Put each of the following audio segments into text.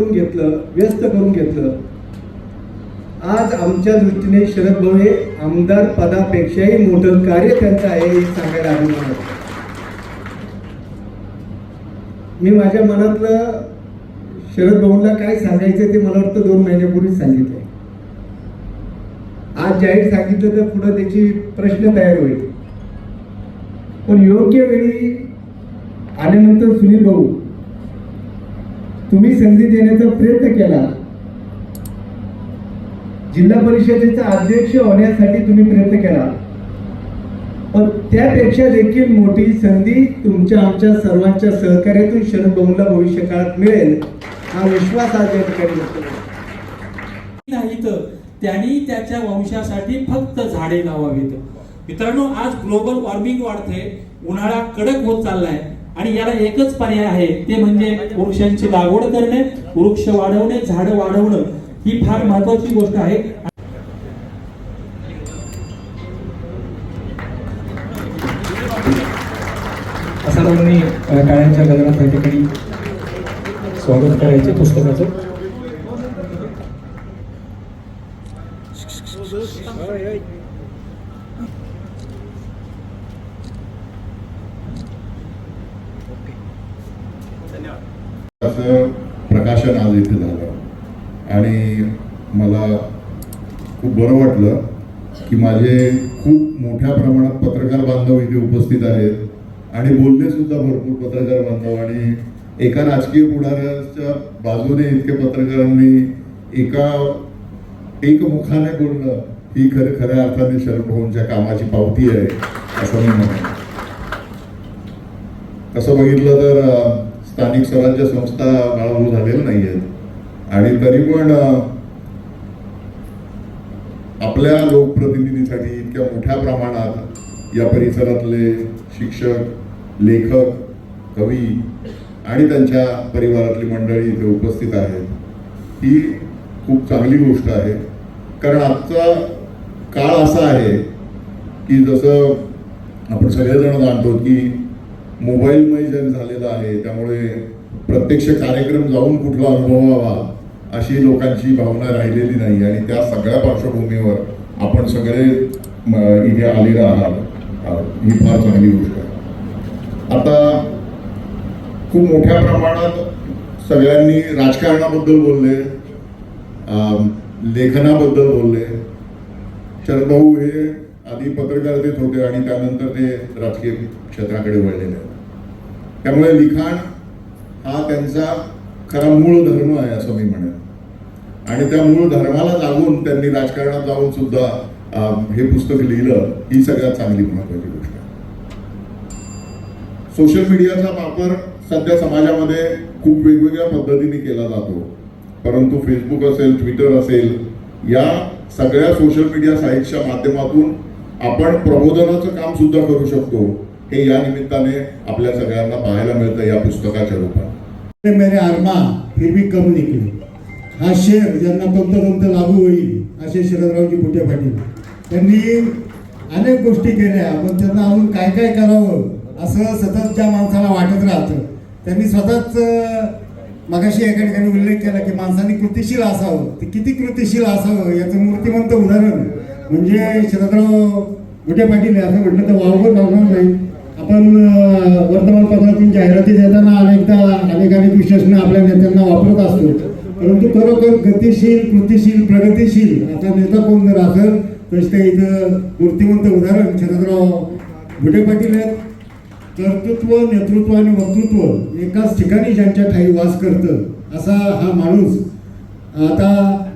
करून घेतलं व्यस्त करून घेतलं. आज आमच्या दृष्टीने शरद भाऊ हे आमदार पदापेक्षाही मोठं कार्य त्यांचं आहे हे सांगायला अभिमान मी माझ्या मनातलं शरद भाऊंना काय सांगायचं ते मला वाटतं दोन महिन्यापूर्वीच सांगितलंय आज जाहीर सांगितलं तर पुढं त्याची प्रश्न तयार होईल. पण योग्य वेळी आल्यानंतर सुनील भाऊ तुम्ही संधी देण्याचा प्रयत्न केला. जिल्हा परिषदेचा अध्यक्ष होण्यासाठी तुम्ही प्रयत्न केला. पण त्यापेक्षा देखील मोठी संधी तुमच्या आमच्या सर्वांच्या सहकार्यातून शरद बंगला भविष्य काळात मिळेल हा विश्वास आज या ठिकाणी नाही तर त्यांनी त्याच्या वंशासाठी फक्त झाडे लावावीत. मित्रांनो आज ग्लोबल वॉर्मिंग वाढते उन्हाळा कडक होत चाललाय. आणि याला एकच पर्याय आहे ते म्हणजे वृक्षांची लागवड करणे वृक्ष वाढवणे झाडं वाढवणं. ही फार महत्वाची गोष्ट आहे. असा मी काळ्यांच्या गजरात या ठिकाणी स्वागत करायचे पुस्तकाचं. पुस्तकाचं प्रकाशन आज इथे झालं. आणि मला खूप बरं वाटलं की माझे खूप मोठ्या प्रमाणात पत्रकार बांधव इथे उपस्थित आहेत. आणि बोलले सुद्धा भरपूर पत्रकार बांधव आणि एका राजकीय पुढाऱ्याच्या बाजूने इतके पत्रकारांनी एका एकमुखाने बोलणं ही खरं खऱ्या अर्थाने शरद भाऊंच्या कामाची पावती आहे असं मी म्हणेन. तसं बघितलं तर स्थानिक स्वराज्य संस्था बाळाभाऊ झालेल्या नाही आहेत आणि तरी पण आपल्या लोकप्रतिनिधीसाठी इतक्या मोठ्या प्रमाणात या परिसरातले शिक्षक लेखक कवी आणि त्यांच्या परिवारातली मंडळी इथे उपस्थित आहेत. ही खूप चांगली गोष्ट आहे. कारण आजचा काळ असा आहे की जसं आपण सगळेजण जाणतो की मोबाईलमय जग झालेलं आहे त्यामुळे प्रत्यक्ष कार्यक्रम जाऊन कुठला अनुभवावा अशी लोकांची भावना राहिलेली नाही. आणि त्या सगळ्या पार्श्वभूमीवर आपण सगळे इथे आलेले आहात. ही फार चांगली गोष्ट आहे. आता खूप मोठ्या प्रमाणात सगळ्यांनी राजकारणाबद्दल बोलले लेखनाबद्दल बोलले. शरदभाऊ हे आधी पत्रकारितेत होते आणि त्यानंतर ते राजकीय क्षेत्राकडे वळलेले आहेत. त्यामुळे लिखाण हा त्यांचा खरा मूळ धर्म आहे असं मी म्हणेन. आणि त्या मूळ धर्माला लागून त्यांनी राजकारणात जाऊन सुद्धा हे पुस्तक लिहिलं ही सगळ्यात चांगली महत्वाची गोष्ट आहे. सोशल मीडियाचा वापर सध्या समाजामध्ये खूप वेगवेगळ्या पद्धतीने केला जातो. परंतु फेसबुक असेल ट्विटर असेल या सगळ्या सोशल मीडिया साईट्सच्या माध्यमातून आपण प्रबोधनाचं काम सुद्धा करू शकतो. हे या निमित्ताने आपल्या सगळ्यांना पाहायला मिळतं या पुस्तकाच्या रूपात. मेरे आरमा हिरवी कम निकले. हा शेर ज्यांना तंत लागू होईल असे शरदरावजी बुटे पाटील. त्यांनी अनेक गोष्टी केल्या पण त्यांना अजून काय काय करावं असं सतत ज्या माणसाला वाटत राहतं त्यांनी स्वतःच मगाशी एका ठिकाणी उल्लेख केला की माणसाने कृतिशील असावं. ते किती कृतिशील असावं याचं मूर्तिमंत उदाहरण. म्हणजे शरदराव बुटे पाटील असं म्हटलं तर वावगं लावणार नाही. आपण वर्तमानपत्रातील वर्तमानपत्रातून जाहिराती देताना अनेकदा अनेक अनेक विश्लेषणं आपल्या नेत्यांना वापरत असतो. परंतु खरोखर गतिशील कृतिशील प्रगतिशील आता नेता कोण जर असेल तसे ते इथं मूर्तिमंत उदाहरण शरदराव भुटे पाटील आहेत. कर्तृत्व नेतृत्व आणि वक्तृत्व एकाच ठिकाणी ज्यांच्या ठाई वास करतं असा हा माणूस. आता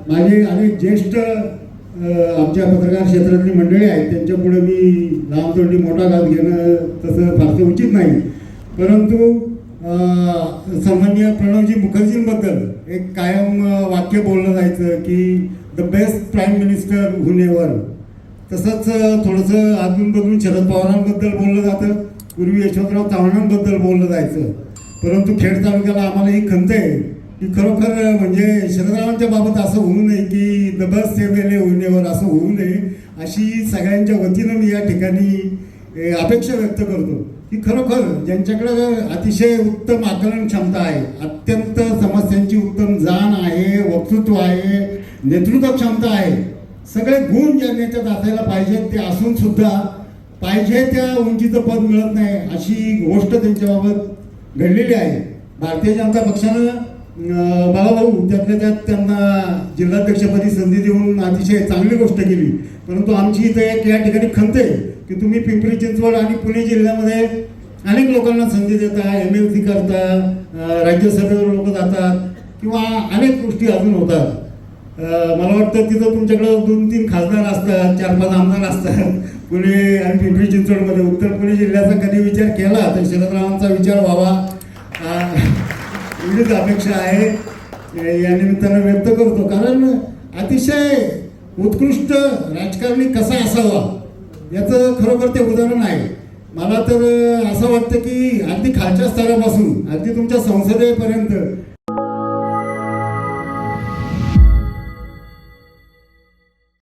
माझे अनेक ज्येष्ठ आमच्या पत्रकार क्षेत्रातली मंडळी आहेत त्यांच्यापुढे मी लांब तोंडी मोठा घात घेणं तसं फारसं उचित नाही. परंतु सामान्य प्रणवजी मुखर्जींबद्दल एक कायम वाक्य बोललं जायचं की द बेस्ट प्राईम मिनिस्टर हुनेवर तसंच थोडंसं अजून बदलून शरद पवारांबद्दल बोललं जातं पूर्वी यशवंतराव चव्हाणांबद्दल बोललं जायचं. परंतु खेड तालुक्याला आम्हाला ही खंत आहे. की खरोखर म्हणजे शरदरावांच्या बाबत असं होऊ नये की द बस सेवेले होईनेवर असं होऊ नये अशी सगळ्यांच्या वतीनं मी या ठिकाणी अपेक्षा व्यक्त करतो की खरोखर ज्यांच्याकडे अतिशय उत्तम आकलन क्षमता आहे अत्यंत समस्यांची उत्तम जाण आहे वक्तृत्व आहे नेतृत्व क्षमता आहे सगळे गुण ज्या नेत्यात असायला पाहिजेत ते असून सुद्धा पाहिजे त्या उंचीचं पद मिळत नाही अशी गोष्ट त्यांच्याबाबत घडलेली आहे. भारतीय जनता पक्षानं भाऊ त्यातल्या त्यात त्यांना जिल्हाध्यक्षपदी संधी देऊन अतिशय चांगली गोष्ट केली. परंतु आमची इथं एक या ठिकाणी खंत आहे की तुम्ही पिंपरी चिंचवड आणि पुणे जिल्ह्यामध्ये अनेक लोकांना संधी देता एम एल सी करता राज्यसभेवर लोक जातात किंवा अनेक गोष्टी अजून होतात. मला वाटतं तिथं तुमच्याकडं दोन तीन खासदार असतात चार पाच आमदार असतात पुणे आणि पिंपरी चिंचवडमध्ये. उत्तर पुणे जिल्ह्याचा कधी विचार केला तर शरदरावांचा विचार व्हावा. एवढीच अपेक्षा आहे या निमित्तानं व्यक्त करतो. कारण अतिशय उत्कृष्ट राजकारणी कसा असावा याचं खरोखर ते उदाहरण आहे. मला तर असं वाटतं की अगदी खालच्या स्तरापासून अगदी तुमच्या संसदेपर्यंत